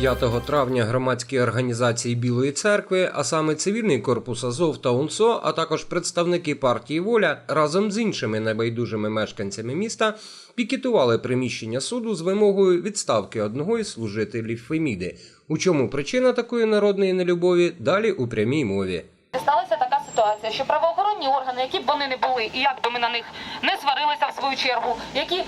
5 травня громадські організації Білої церкви, а саме цивільний корпус Азов та УНСО, а також представники партії Воля разом з іншими небайдужими мешканцями міста пікетували приміщення суду з вимогою відставки одного із служителів Феміди. У чому причина такої народної нелюбові? Далі у прямій мові. Сталася така ситуація, що правоохоронні органи, які б вони не були, і як би ми на них не сварилися в свою чергу, які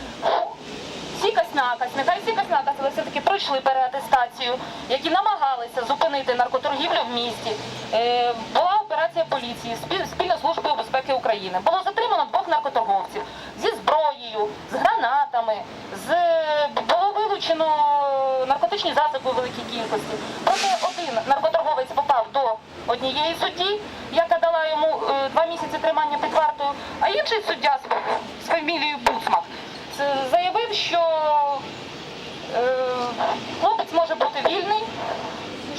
сікась накась, нехай сікась накась, але все-таки пройшли переатестацію, які намагалися зупинити наркоторгівлю в місті. Е, була операція поліції спіль- спільно з службою безпеки України. Було затримано двох наркоторговців зі зброєю, з гранатами, з було вилучено наркотичні засоби у великій кількості. Проте один наркоторговець попав до однієї судді, яка дала йому е, два місяці тримання під вартою, а інший суддя з фамілією Буцмак заявив, що е, хлопець може бути вільний,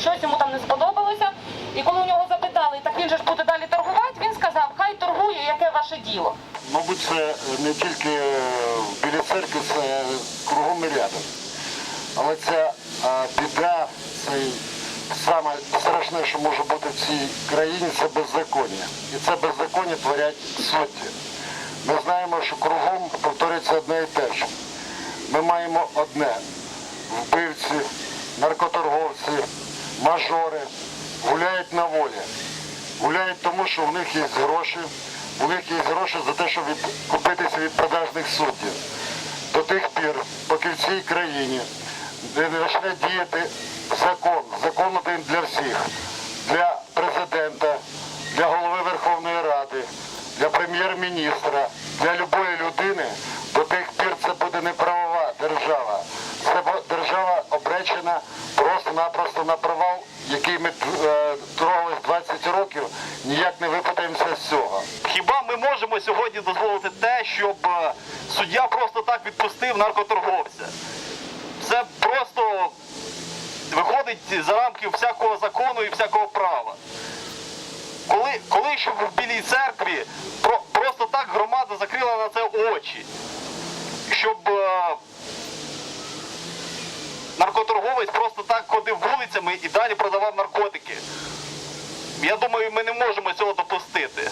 щось йому там не сподобалося. І коли у нього запитали, так він же ж буде далі торгувати, він сказав, хай торгує, яке ваше діло. Мабуть, це не тільки в Білій церкві, це кругом і рядом. Але ця біда, це саме страшне, що може бути в цій країні, це беззаконня. І це беззаконня творять судді. Ми знаємо, що кругом повторюється одне і те ж. Ми маємо одне вбивці, наркоторговці, мажори гуляють на волі. Гуляють тому, що в них є гроші, у них є гроші за те, щоб відкупитися від продажних суддів. До тих пір, поки в цій країні не почне діяти закон, закон один для всіх, для президента, для голови Верховної Ради, для прем'єр-міністра, для любої людини, до тих пір це буде не правова держава. Це бо- держава обречена просто-напросто на провал, який ми е, трогали 20 років, ніяк не випадаємося з цього. Хіба ми можемо сьогодні дозволити те, щоб е, суддя просто так відпустив наркоторговця? Це просто виходить за рамки всякого закону і всякого права. Коли, коли щоб в Білій церкві про, просто так громада закрила на це очі, щоб е, наркоторговець просто так ходив вулицями і далі продавав наркотики. Я думаю, ми не можемо цього допустити.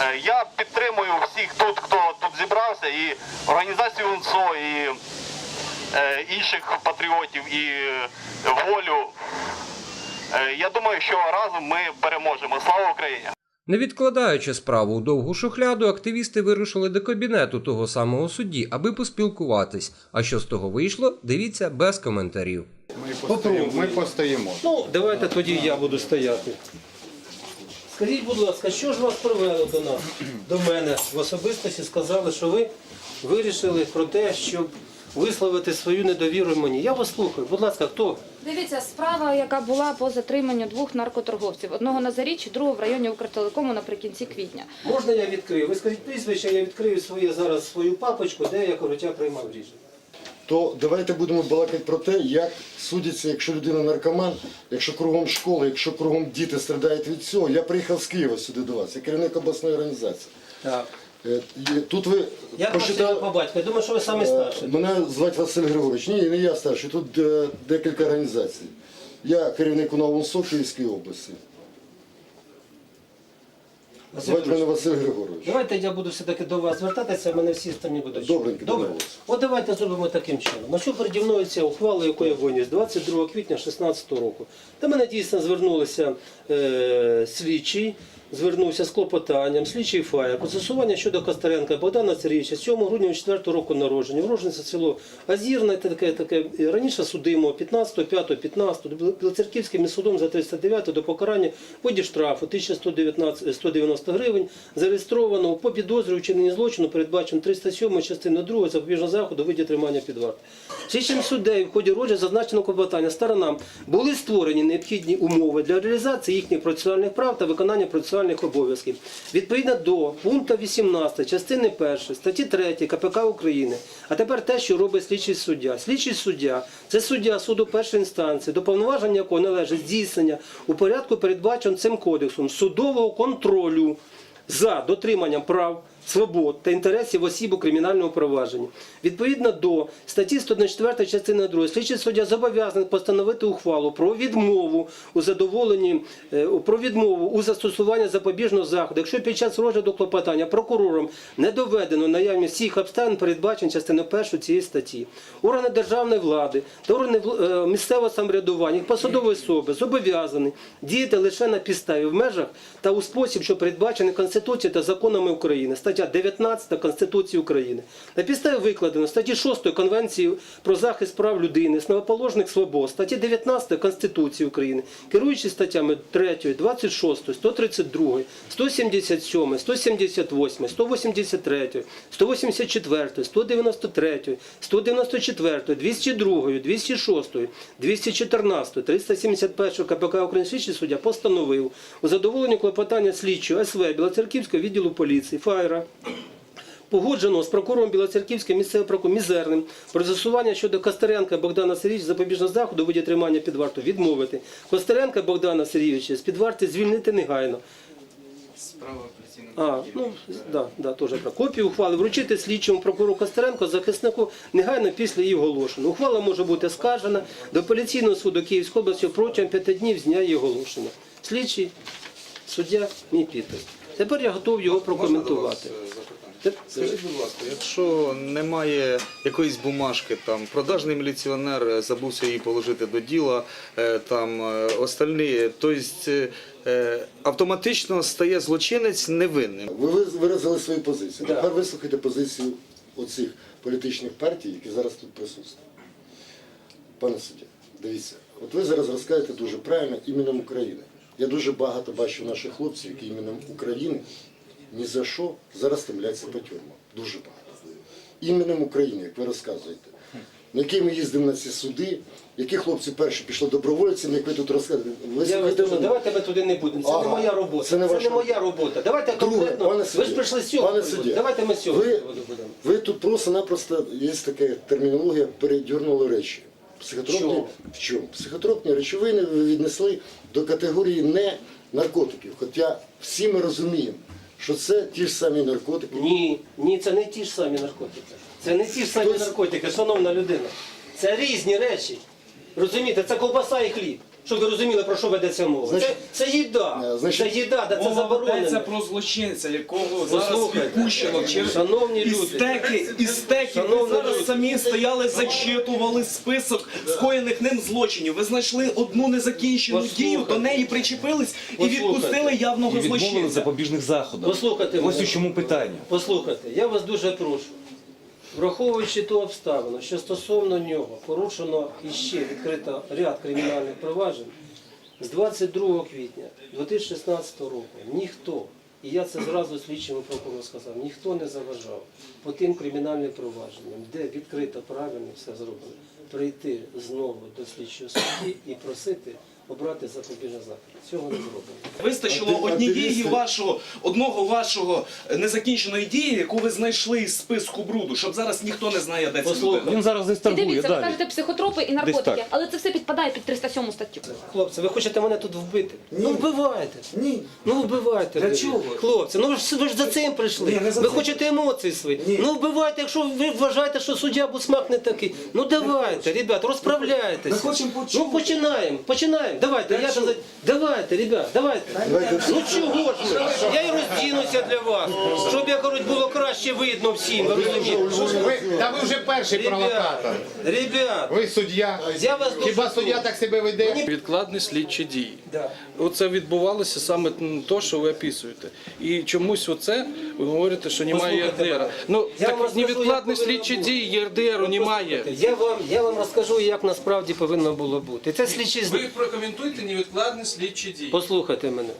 Е, Я підтримую всіх тут, хто тут зібрався, і організацію УНСО, і е, інших патріотів, і волю. Е, Я думаю, що разом ми переможемо. Слава Україні! Не відкладаючи справу у довгу шухляду, активісти вирушили до кабінету того самого судді, аби поспілкуватись. А що з того вийшло, дивіться без коментарів. Попробуй. Ми постоїмо. Ну, давайте тоді я буду стояти. Скажіть, будь ласка, що ж вас привело до нас, до мене в особистості сказали, що ви вирішили про те, щоб висловити свою недовіру мені. Я вас слухаю. Будь ласка, хто? Дивіться, справа, яка була по затриманню двох наркоторговців. Одного на Заріччі, другого в районі Укртелекому наприкінці квітня. Можна я відкрию? Ви скажіть прізвище, я відкрию своє зараз свою папочку, де я коротя приймав рішення. То давайте будемо балакати про те, як судяться, якщо людина наркоман, якщо кругом школи, якщо кругом діти страдають від цього. Я приїхав з Києва сюди до вас, я керівник обласної організації. Так. Е, Тут ви Як ваше по батьку? Я думаю, що ви саме Е, старший. Мене звати Василь Григорович. Ні, не я старший, тут е, декілька організацій. Я керівник у Новому Со Київської області. Василь Звати мене Василь Григорович. Давайте я буду все-таки до вас звертатися, мене всі сторони будуть. Добренько, Добре. домовились. От давайте зробимо таким чином. На що переді мною ця ухвала, яку я виніс 22 квітня 2016 року. До мене дійсно звернулися е, слідчий, звернувся з клопотанням, слідчий фая, про щодо Костаренка Богдана Сергійовича 7 грудня 4 року народження. Вроженця село Азірне, таке, таке раніше судимо 15, 5, 15, Білоцерківським судом за 309 до покарання в виді штрафу 1119 190 гривень, зареєстрованого по підозрі вчиненні злочину, передбачено 307 частина 2 запобіжного заходу виді тримання під вартою. Слідчим суддею в ході розгляду зазначеного клопотання сторонам були створені необхідні умови для реалізації їхніх процесуальних прав та виконання процесуальних обов'язків. Відповідно до пункту 18 частини 1 статті 3 КПК України. А тепер те, що робить слідчий суддя. Слідчий суддя це суддя суду першої інстанції, до повноваження якого належить здійснення у порядку, передбаченому цим кодексом судового контролю за дотриманням прав свобод та інтересів осіб у кримінальному провадженні. Відповідно до статті 104 частини 2 слідчий суддя зобов'язаний постановити ухвалу про відмову у задоволенні е, про відмову у застосуванні запобіжного заходу, якщо під час розгляду клопотання прокурором не доведено наявність всіх обставин, передбачених частиною 1 цієї статті. Органи державної влади та органи е, місцевого самоврядування, посадові особи зобов'язані діяти лише на підставі в межах та у спосіб, що передбачений Конституцією та законами України, стаття 19 Конституції України. На підставі викладено статті 6 Конвенції про захист прав людини, основоположних свобод, статті 19 Конституції України, керуючи статтями 3, 26, 132, 177, 178, 183, 184, 193, 194, 202, 206, 214, 371 КПК України слідчий суддя постановив у задоволенні клопотання слідчого СВ Білоцерківського відділу поліції ФАЙРа погоджено з прокурором Білоцерківського місцевого прокурора Мізерним про застосування щодо Костеренка Богдана Сергійовича запобіжного заходу у виді тримання під варту відмовити. Костеренка Богдана Сергійовича з під варти звільнити негайно. А, ну, да, да, теж про копію ухвали вручити слідчому прокурору Костеренко захиснику негайно після її оголошення. Ухвала може бути скаржена до апеляційного суду Київської області протягом п'яти днів з дня її оголошення. Слідчий суддя мій підпис. Тепер я готов його прокоментувати. Скажіть, будь ласка, якщо немає якоїсь бумажки, там продажний міліціонер е, забувся її положити до діла, е, там е, остальні, тобто е, автоматично стає злочинець невинним. Ви виразили свою позицію. Да. Тепер вислухайте позицію оцих політичних партій, які зараз тут присутні. Пане суддя, дивіться, от ви зараз розказуєте дуже правильно іменем України. Я дуже багато бачу наших хлопців, які іменем України ні за що зараз стремляться по тюрмам. Дуже багато. Іменем України, як ви розказуєте. На який ми їздимо на ці суди, які хлопці перші пішли добровольцями, як ви тут розказуєте. Ви Я вас дуже, давайте ми туди не будемо. Це не Ага. моя робота. Це Це не не, ваша моя робота. Давайте Друге, конкретно. пане ви суддя, ж прийшли з цього. пане приводу. суддя, Давайте ми з цього ви, приводу будемо. ви тут просто-напросто, є така термінологія, передернули речі. Психотропні, чому? в чому? Психотропні речовини ви віднесли до категорії не наркотиків. Хоча всі ми розуміємо, що це ті ж самі наркотики. Ні, ні, це не ті ж самі наркотики. Це не ті ж самі Хтось- наркотики, шановна людина. Це різні речі. Розумієте, це ковбаса і хліб. Щоб ви розуміли, про що ведеться мова. Значить- це, це їда. Е, значить- це їда, де це Мова заборонено. про злочинця, якого зараз Послухайте, відпущено через шановні люди. істеки, істеки. Ви Шановні зараз люди. самі стояли, зачитували список скоєних ним злочинів. Ви знайшли одну незакінчену Послухайте. дію, до неї причепились і Послухайте. відпустили явного І відмовили злочинця. запобіжних заходів. Послухайте Ось мене. у чому питання. Послухайте, я вас дуже прошу. Враховуючи ту обставину, що стосовно нього порушено іще відкрито ряд кримінальних проваджень, з 22 квітня 2016 року ніхто, і я це зразу слідчому прокурору сказав, ніхто не заважав по тим кримінальним провадженням, де відкрито правильно все зроблено, прийти знову до слідчого судді і просити обрати запобіжний захід. Цього не зроблено. Вистачило однієї вашого одного вашого незакінченої дії, яку ви знайшли із списку бруду, щоб зараз ніхто не знає, де ця людина. Він зараз десь І торгує дивіться, ви далі. кажете психотропи і наркотики, так. але це все підпадає під 307 статтю. Хлопці, ви хочете мене тут вбити? Ну вбивайте. Ні. Ну вбивайте. Для ви. чого? Хлопці, ну ви ж, ви ж за цим прийшли. ви хочете емоції свої. Ну вбивайте, якщо ви вважаєте, що суддя Бусмак не такий. Ну давайте, ребят, розправляйтеся. Ми хочемо почути. Ну починаємо, починаємо. Давайте, я за... давайте, ребят, давайте. Ну чого ж? Я і роздінуся для вас, щоб, як кажуть, було краще видно всім. Ви розумієте? Ви, та ви вже перший провокатор. ребят, Ви суддя. я вас дуже Хіба суддя так себе веде? Відкладні слідчі дії. Да. Оце відбувалося саме те, що ви описуєте. І чомусь оце ви говорите, що немає Послухайте ЄРДР. мене. Ну Я вам так розкажу, як невідкладні повинно слідчі бути. дії ЄРДРу немає. Я вам, я вам розкажу, як насправді повинно було бути. Це слідчі з- прокоментуйте невідкладні слідчі дії. Послухайте мене.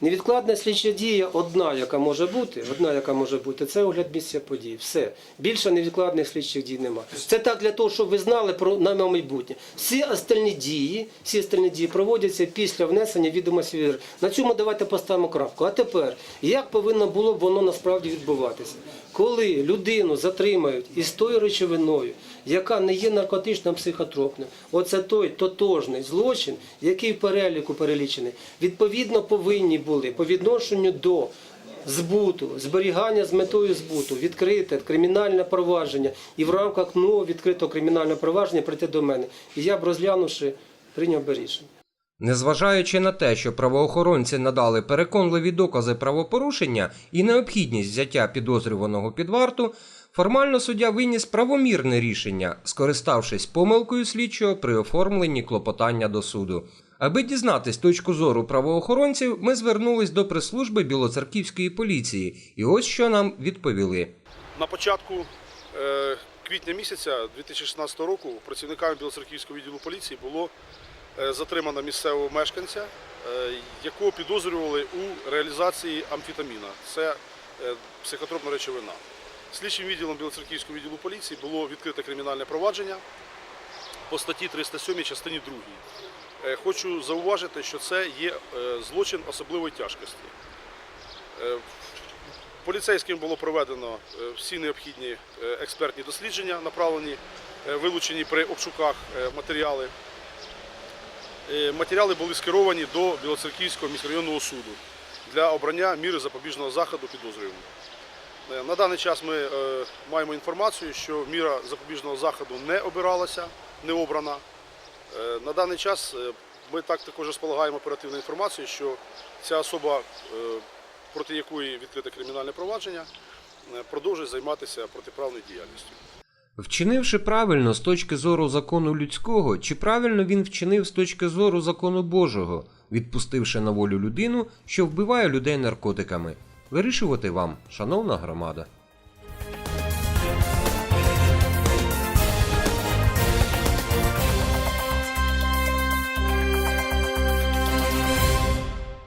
Невідкладна слідча дія одна, яка може бути, одна, яка може бути, це огляд місця подій. Все. Більше невідкладних слідчих дій нема. Це так для того, щоб ви знали про на майбутнє. Всі остальні дії, всі остальні дії проводяться після внесення відомості. На цьому давайте поставимо крапку. А тепер, як повинно було б воно насправді відбуватися? Коли людину затримають із тою речовиною, яка не є наркотичним психотропним, оце той тотожний злочин, який в переліку перелічений, відповідно повинні були по відношенню до збуту, зберігання з метою збуту, відкрите кримінальне провадження і в рамках нового відкритого кримінального провадження прийти до мене. І я б розглянувши, прийняв би рішення. Незважаючи на те, що правоохоронці надали переконливі докази правопорушення і необхідність взяття підозрюваного під варту, формально суддя виніс правомірне рішення, скориставшись помилкою слідчого при оформленні клопотання до суду. Аби дізнатись точку зору правоохоронців, ми звернулись до прес-служби Білоцерківської поліції, і ось що нам відповіли. На початку е, квітня місяця 2016 року працівниками Білоцерківського відділу поліції було е, затримано місцевого мешканця, е, якого підозрювали у реалізації амфетаміна. Це психотропна речовина. Слідчим відділом Білоцерківського відділу поліції було відкрите кримінальне провадження по статті 307 частині 2. Е, Хочу зауважити, що це є е, злочин особливої тяжкості. Е, Поліцейським було проведено всі необхідні експертні дослідження, направлені, вилучені при обшуках матеріали. Матеріали були скеровані до Білоцерківського міськрайонного суду для обрання міри запобіжного заходу підозрюваним. Е, На даний час ми маємо інформацію, що міра запобіжного заходу не обиралася, не обрана. Е, На даний час е, ми так також розполагаємо оперативну інформацію, що ця особа, е, проти якої відкрите кримінальне провадження, продовжує займатися протиправною діяльністю. Вчинивши правильно з точки зору закону людського, чи правильно він вчинив з точки зору закону Божого, відпустивши на волю людину, що вбиває людей наркотиками? Вирішувати вам, шановна громада.